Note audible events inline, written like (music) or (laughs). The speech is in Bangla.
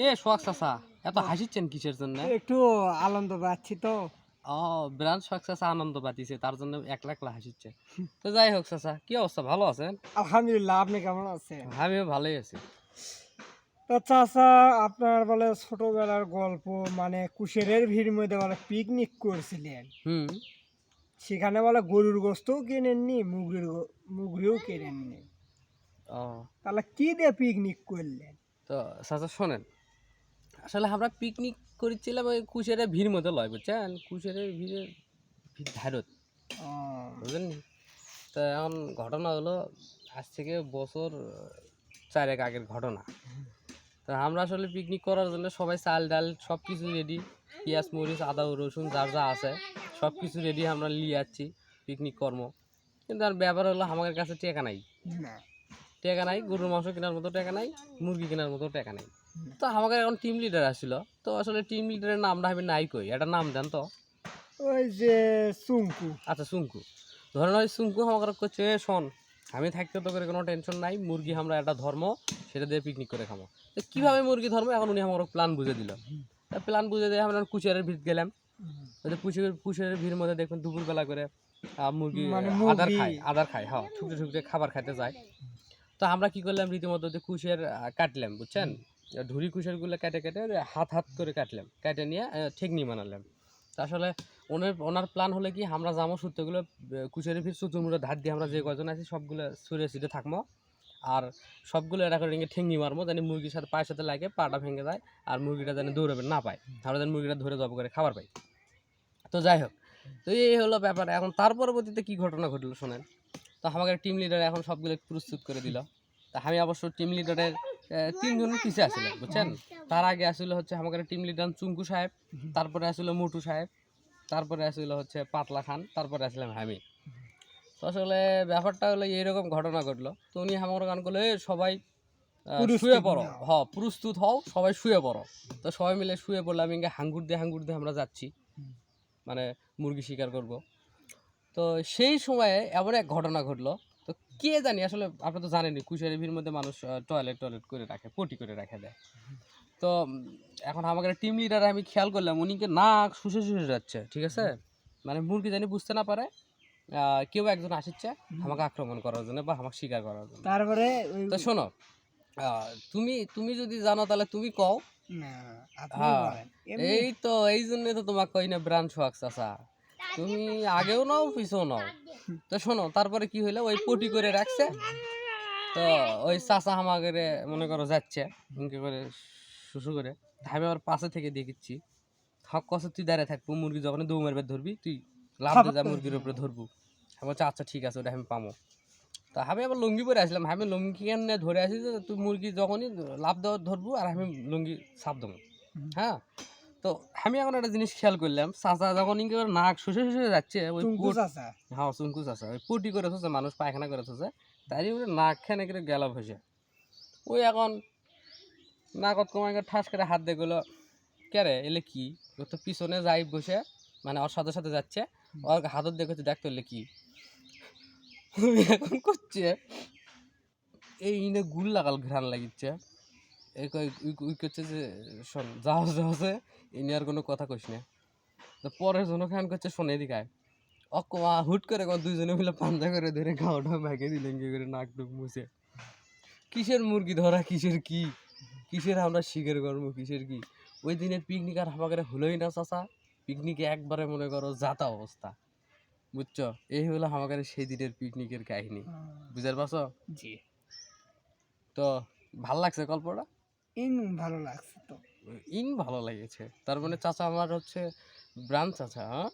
এ সোহাগ চাচা এত হাসিচ্ছেন কিসের জন্য? একটু আনন্দ পাচ্ছি তো। ও ব্রাঞ্চ সোহাগ চাচা আনন্দ পাতিছে তার জন্য একলা একলা হাসিচ্ছে। তো যাই হোক চাচা কি অবস্থা ভালো আছেন? আলহামদুলিল্লাহ আপনি কেমন আছেন? আমিও ভালোই আছি। তো চাচা আপনার বলে ছোটবেলার গল্প মানে কুশেরের ভিড় মধ্যে বলে পিকনিক করছিলেন। হুম। সেখানে বলে গরুর গোস্তও কিনেননি মুগরির মুগরিও কিনেননি। ও। তাহলে কি দিয়ে পিকনিক করলেন? তো চাচা শোনেন আসলে আমরা পিকনিক করেছিলাম ওই কুশেরের ভিড় মতো লয় বুঝছেন? কুশেরের ভিড়ে ভিড় ধারত। বুঝলেন? তো এখন ঘটনা হলো আজ থেকে বছর চারেক আগের ঘটনা। তো আমরা আসলে পিকনিক করার জন্য সবাই চাল ডাল সব কিছু রেডি পেঁয়াজ মরিচ আদা রসুন যার যা আছে সব কিছু রেডি আমরা নিয়ে যাচ্ছি পিকনিক কর্ম। কিন্তু আর ব্যাপার হলো আমাদের কাছে টাকা নাই। টাকা নাই গরুর মাংস কেনার মতো টাকা নাই মুরগি কেনার মতো টাকা নাই। তো আমাকে এখন টিম লিডার আসছিল তো আসলে টিম লিডারের নামটা আমি নাই কই এটা নাম দেন তো। ওই যে চুঙ্কু আচ্ছা সুঙ্কু। ধরেন ওই সুঙ্কু আমাকে করছে "এ শোন আমি থাকতে তো করে কোনো টেনশন নাই মুরগি আমরা একটা ধর্ম সেটা দিয়ে পিকনিক করে খাব তো কীভাবে মুরগি ধর্ম? এখন উনি আমার প্ল্যান বুঝে দিল। প্ল্যান বুঝে দিয়ে আমরা কুচিয়ারের ভিড় গেলাম। যে কুচিয়ার ভিড় মধ্যে দেখুন দুপুরবেলা করে আহ, মুরগি মানে আদার। খায় আদার খায় হ্যাঁ ঠুকরে ঠুকরে খাবার খাইতে যায়। তো আমরা কি করলাম রীতিমতো যে কুশের কাটলাম বুঝছেন? ঢুরি কুশেরগুলো কেটে কেটে হাত হাত করে কাটলাম। কেটে নিয়ে ঠেকনি বানালাম। আসলে ওনার ওনার প্ল্যান হলে কি, আমরা যাব সূত্রগুলো কুচের ভিড় চুচুমুড়ে ধার দিয়ে আমরা যে কজন আছি, সবগুলো সুরে সিটে থাকব। আর সবগুলো এটা করে ঠেঙ্গি মারবো, জানি মুরগির সাথে, পায়ের সাথে লাগে, পাটা ভেঙে যায়, আর মুরগিটা যেন দৌড়াবে, না পায়। আমরা যেন মুরগিটা ধরে জব করে খাবার পাই তো যাই হোক, তো এই হলো ব্যাপার। এখন তার পরবর্তীতে কি ঘটনা ঘটলো শোনেন? তো আমাদের টিম লিডার এখন সবগুলো প্রস্তুত করে দিল। তা আমি অবশ্য টিম লিডারের তিনজন পিছিয়ে আসছিলাম বুঝছেন? তার আগে আসলে হচ্ছে আমাদের টিম লিডার চুঙ্কু সাহেব তারপরে আসলো মুটু সাহেব তারপরে আসলো হচ্ছে পাতলা খান তারপরে আসলাম আমি তো আসলে ব্যাপারটা হলো এইরকম ঘটনা ঘটলো। তো উনি আমার গান করল "এ, সবাই শুয়ে পড়ো। নাও।" হ প্রস্তুত হও সবাই শুয়ে পড়ো। তো সবাই মিলে শুয়ে পড়লাম ইঙ্গে হাঙ্গুর দিয়ে হাঙ্গুর দিয়ে আমরা যাচ্ছি। মানে মুরগি শিকার করব। তো সেই সময়ে এমন এক ঘটনা ঘটলো তো কে জানি আসলে আপনি তো জানেনই কুশারি ভিড় মধ্যে মানুষ টয়লেট টয়লেট করে রাখে পটি করে রাখে দেয়। তো এখন আমাদের টিম লিডার আমি খেয়াল করলাম উনিকে নাক শুষে শুষে যাচ্ছে ঠিক আছে? মানে মুরগি জানি বুঝতে না পারে কেউ একজন আসছে আমাকে আক্রমণ করার জন্য বা আমাকে শিকার করার জন্য। তারপরে তো শোনো তুমি তুমি যদি জানো তাহলে তুমি কও। হ্যাঁ, এই তো এই জন্য তো তোমাকে কই না ব্রাঞ্চ ওয়াক্স চাচা। তুমি আগেও নাও পিছেও নাও। তো শোনো তারপরে কি হইল? ওই পটি করে রাখছে। তো ওই চাচা আমাকে মনে করো যাচ্ছে ইনকে করে শুশু করে আমি আবার পাশে থেকে দেখেছি হক কষে তুই দাঁড়িয়ে থাকব মুরগি যখন দৌ মারবে ধরবি তুই লাভ যা মুরগির উপরে ধরবো। আমি বলছি আচ্ছা ঠিক আছে ওটা আমি পামো। তা আমি আবার লুঙ্গি পরে আসলাম। আমি লুঙ্গি কেন ধরে আসি যে তুই মুরগি যখনই লাভ দেওয়া ধরবো আর আমি লুঙ্গি সাপ দেবো। হ্যাঁ? তো আমি এখন একটা জিনিস খেয়াল করলাম চাচা যখন করে নাক শুষে শুষে যাচ্ছে ওই চাচা। হ্যাঁ চুনকুচ আছে ওই পুটি করে থুছে মানুষ পায়খানা করে থুছে তাই নাক খানে করে গেল ভেসে ওই এখন নাকত কমাই করে ঠাস করে হাত দিয়ে গেলো কেরে এলে কি? ও তো পিছনে যাই বসে মানে ওর সাথে সাথে যাচ্ছে। ওর হাতত দেখেছে দেখতে এলে কি? (laughs) এখন করছে। এই ইনে গুল লাগাল ঘ্রাণ লাগিচ্ছে। উই- করছে যে শোন যাও যাও যে ইনি আর কোনো কথা কইস না। তো পরের জন্য খান করছে শোনে এদিকে আয়। অকমা হুট করে কোন দুইজনে মিলে পাঞ্জা করে ধরে গাওটা ভেঙে দিলেন কি করে নাক টুক মুছে। কিসের মুরগি ধরা কিসের কি? কিসের আমরা শিকার করব কিসের কি? ওই দিনের পিকনিক আর আমাকে হলোই না চাচা। পিকনিকে একবারে মনে করো যাতা অবস্থা। বুঝছ? এই হলো আমাদের সেই দিনের পিকনিকের কাহিনী। বুঝতে পারছ? জি। তো ভালো লাগছে গল্পটা? ইন ভালো লাগছে তো। ইন ভালো লেগেছে। তার মানে চাচা আমার হচ্ছে ব্রাঞ্চ চাচা হ্যাঁ?